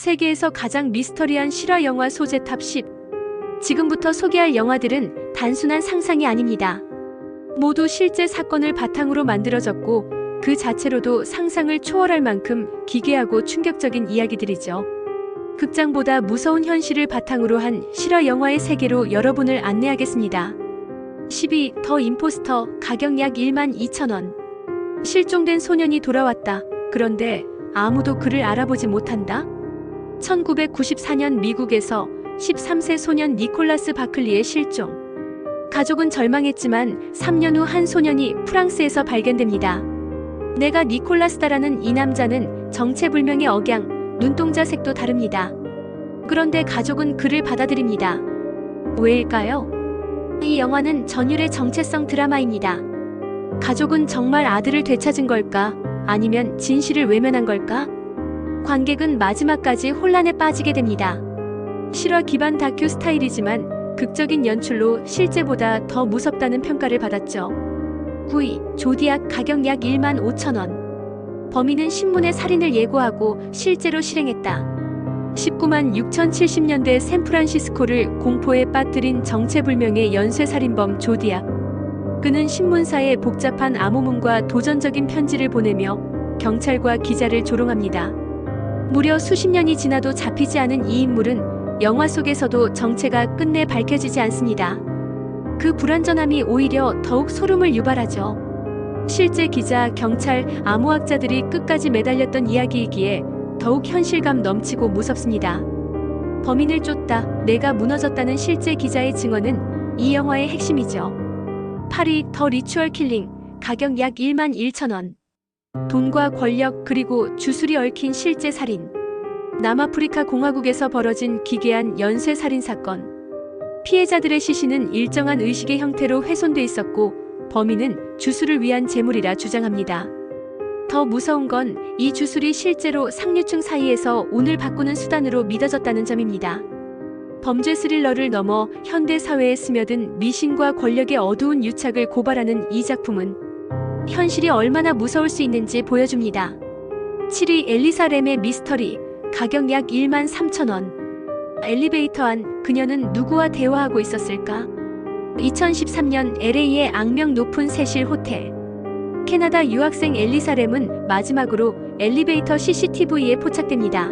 세계에서 가장 미스터리한 실화 영화 소재 탑 10. 지금부터 소개할 영화들은 단순한 상상이 아닙니다. 모두 실제 사건을 바탕으로 만들어졌고 그 자체로도 상상을 초월할 만큼 기괴하고 충격적인 이야기들이죠. 극장보다 무서운 현실을 바탕으로 한 실화 영화의 세계로 여러분을 안내하겠습니다. 12. 더 임포스터 가격 약 1만 2천 원. 실종된 소년이 돌아왔다. 그런데 아무도 그를 알아보지 못한다. 1994년 미국에서 13세 소년 니콜라스 바클리의 실종. 가족은 절망했지만 3년 후 한 소년이 프랑스에서 발견됩니다. 내가 니콜라스다라는 이 남자는 정체불명의 억양, 눈동자 색도 다릅니다. 그런데 가족은 그를 받아들입니다. 왜일까요? 이 영화는 전율의 정체성 드라마입니다. 가족은 정말 아들을 되찾은 걸까? 아니면 진실을 외면한 걸까? 관객은 마지막까지 혼란에 빠지게 됩니다. 실화 기반 다큐 스타일이지만 극적인 연출로 실제보다 더 무섭다는 평가를 받았죠. 9위 조디악 가격 약 1만 5천 원. 범인은 신문에 살인을 예고하고 실제로 실행했다. 19만 6,070년대 샌프란시스코를 공포에 빠뜨린 정체불명의 연쇄살인범 조디악. 그는 신문사에 복잡한 암호문과 도전적인 편지를 보내며 경찰과 기자를 조롱합니다. 무려 수십 년이 지나도 잡히지 않은 이 인물은 영화 속에서도 정체가 끝내 밝혀지지 않습니다. 그 불완전함이 오히려 더욱 소름을 유발하죠. 실제 기자, 경찰, 암호학자들이 끝까지 매달렸던 이야기이기에 더욱 현실감 넘치고 무섭습니다. 범인을 쫓다 내가 무너졌다는 실제 기자의 증언은 이 영화의 핵심이죠. 8위 더 리추얼 킬링 가격 약 1만 1천 원. 돈과 권력 그리고 주술이 얽힌 실제 살인. 남아프리카 공화국에서 벌어진 기괴한 연쇄 살인 사건. 피해자들의 시신은 일정한 의식의 형태로 훼손돼 있었고 범인은 주술을 위한 재물이라 주장합니다. 더 무서운 건 이 주술이 실제로 상류층 사이에서 운을 바꾸는 수단으로 믿어졌다는 점입니다. 범죄 스릴러를 넘어 현대 사회에 스며든 미신과 권력의 어두운 유착을 고발하는 이 작품은 현실이 얼마나 무서울 수 있는지 보여줍니다. 7위 엘리사 램의 미스터리 가격 약 1만 3천 원. 엘리베이터 안 그녀는 누구와 대화하고 있었을까? 2013년 LA의 악명 높은 세실 호텔. 캐나다 유학생 엘리사 램은 마지막으로 엘리베이터 CCTV에 포착됩니다.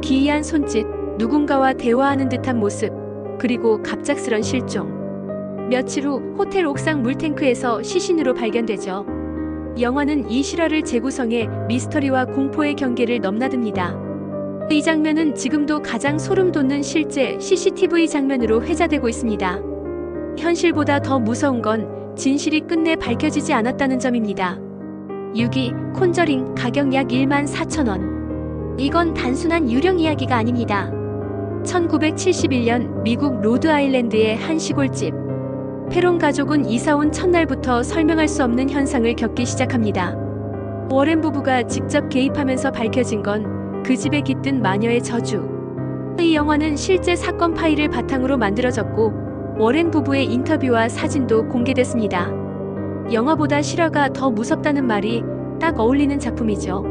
기이한 손짓, 누군가와 대화하는 듯한 모습, 그리고 갑작스런 실종. 며칠 후 호텔 옥상 물탱크에서 시신으로 발견되죠. 영화는 이 실화를 재구성해 미스터리와 공포의 경계를 넘나듭니다. 이 장면은 지금도 가장 소름 돋는 실제 CCTV 장면으로 회자되고 있습니다. 현실보다 더 무서운 건 진실이 끝내 밝혀지지 않았다는 점입니다. 6위 콘저링 가격 약 1만 4천 원. 이건 단순한 유령 이야기가 아닙니다. 1971년 미국 로드 아일랜드의 한 시골집. 페론 가족은 이사온 첫날부터 설명할 수 없는 현상을 겪기 시작합니다. 워렌 부부가 직접 개입하면서 밝혀진 건 그 집에 깃든 마녀의 저주. 이 영화는 실제 사건 파일을 바탕으로 만들어졌고 워렌 부부의 인터뷰와 사진도 공개됐습니다. 영화보다 실화가 더 무섭다는 말이 딱 어울리는 작품이죠.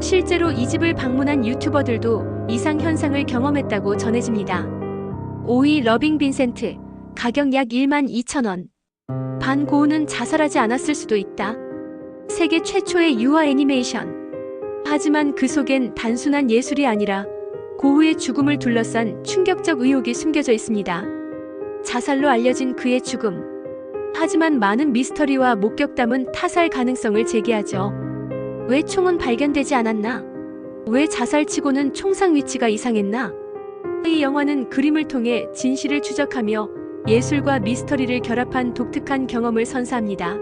실제로 이 집을 방문한 유튜버들도 이상 현상을 경험했다고 전해집니다. 5위 러빙 빈센트 가격 약 1만 2천 원. 반 고은은 자살하지 않았을 수도 있다. 세계 최초의 유아 애니메이션. 하지만 그 속엔 단순한 예술이 아니라 고흐의 죽음을 둘러싼 충격적 의혹이 숨겨져 있습니다. 자살로 알려진 그의 죽음. 하지만 많은 미스터리와 목격담은 타살 가능성을 제기하죠. 왜 총은 발견되지 않았나? 왜 자살치고는 총상 위치가 이상했나? 이 영화는 그림을 통해 진실을 추적하며 예술과 미스터리를 결합한 독특한 경험을 선사합니다.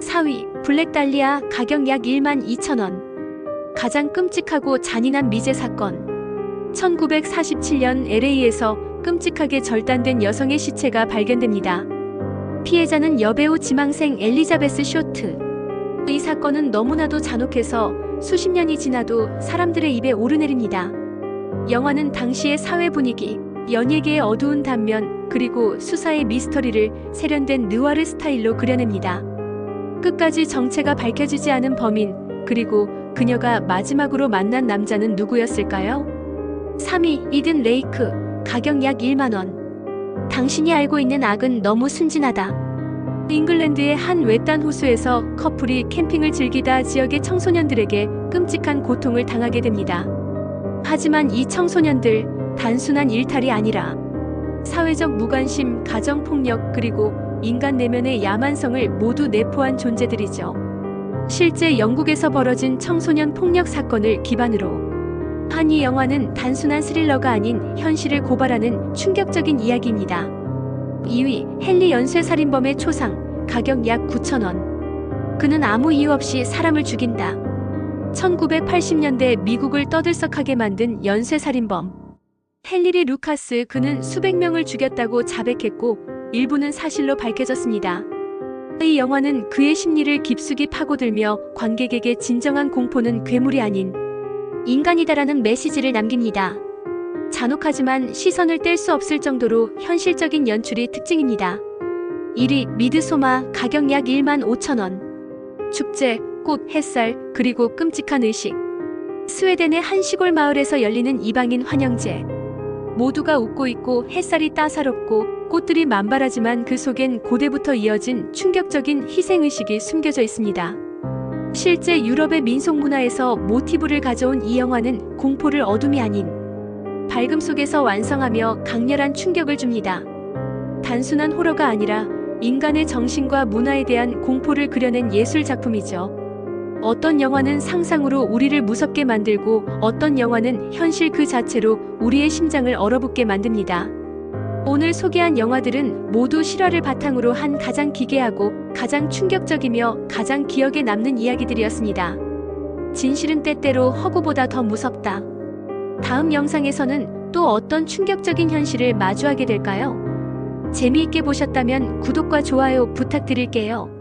4위 블랙 달리아 가격 약 1만 2천 원. 가장 끔찍하고 잔인한 미제 사건. 1947년 LA에서 끔찍하게 절단된 여성의 시체가 발견됩니다. 피해자는 여배우 지망생 엘리자베스 쇼트. 이 사건은 너무나도 잔혹해서 수십 년이 지나도 사람들의 입에 오르내립니다. 영화는 당시의 사회 분위기, 연예계의 어두운 단면, 그리고 수사의 미스터리를 세련된 느와르 스타일로 그려냅니다. 끝까지 정체가 밝혀지지 않은 범인, 그리고 그녀가 마지막으로 만난 남자는 누구였을까요? 3위 이든 레이크 가격 약 1만 원. 당신이 알고 있는 악은 너무 순진하다. 잉글랜드의 한 외딴 호수에서 커플이 캠핑을 즐기다 지역의 청소년들에게 끔찍한 고통을 당하게 됩니다. 하지만 이 청소년들 단순한 일탈이 아니라 사회적 무관심, 가정폭력, 그리고 인간 내면의 야만성을 모두 내포한 존재들이죠. 실제 영국에서 벌어진 청소년 폭력 사건을 기반으로 한 이 영화는 단순한 스릴러가 아닌 현실을 고발하는 충격적인 이야기입니다. 2위 헨리 연쇄 살인범의 초상 가격 약 9천원 그는 아무 이유 없이 사람을 죽인다. 1980년대 미국을 떠들썩하게 만든 연쇄 살인범 헨리리 루카스 그는 수백 명을 죽였다고 자백했고 일부는 사실로 밝혀졌습니다. 이 영화는 그의 심리를 깊숙이 파고들며 관객에게 진정한 공포는 괴물이 아닌 인간이다라는 메시지를 남깁니다. 잔혹하지만 시선을 뗄 수 없을 정도로 현실적인 연출이 특징입니다. 1위 미드소마 가격 약 1만 5천 원. 축제, 꽃, 햇살, 그리고 끔찍한 의식. 스웨덴의 한 시골 마을에서 열리는 이방인 환영제. 모두가 웃고 있고 햇살이 따사롭고 꽃들이 만발하지만 그 속엔 고대부터 이어진 충격적인 희생의식이 숨겨져 있습니다. 실제 유럽의 민속 문화에서 모티브를 가져온 이 영화는 공포를 어둠이 아닌 밝음 속에서 완성하며 강렬한 충격을 줍니다. 단순한 호러가 아니라 인간의 정신과 문화에 대한 공포를 그려낸 예술 작품이죠. 어떤 영화는 상상으로 우리를 무섭게 만들고 어떤 영화는 현실 그 자체로 우리의 심장을 얼어붙게 만듭니다. 오늘 소개한 영화들은 모두 실화를 바탕으로 한 가장 기괴하고 가장 충격적이며 가장 기억에 남는 이야기들이었습니다. 진실은 때때로 허구보다 더 무섭다. 다음 영상에서는 또 어떤 충격적인 현실을 마주하게 될까요? 재미있게 보셨다면 구독과 좋아요 부탁드릴게요.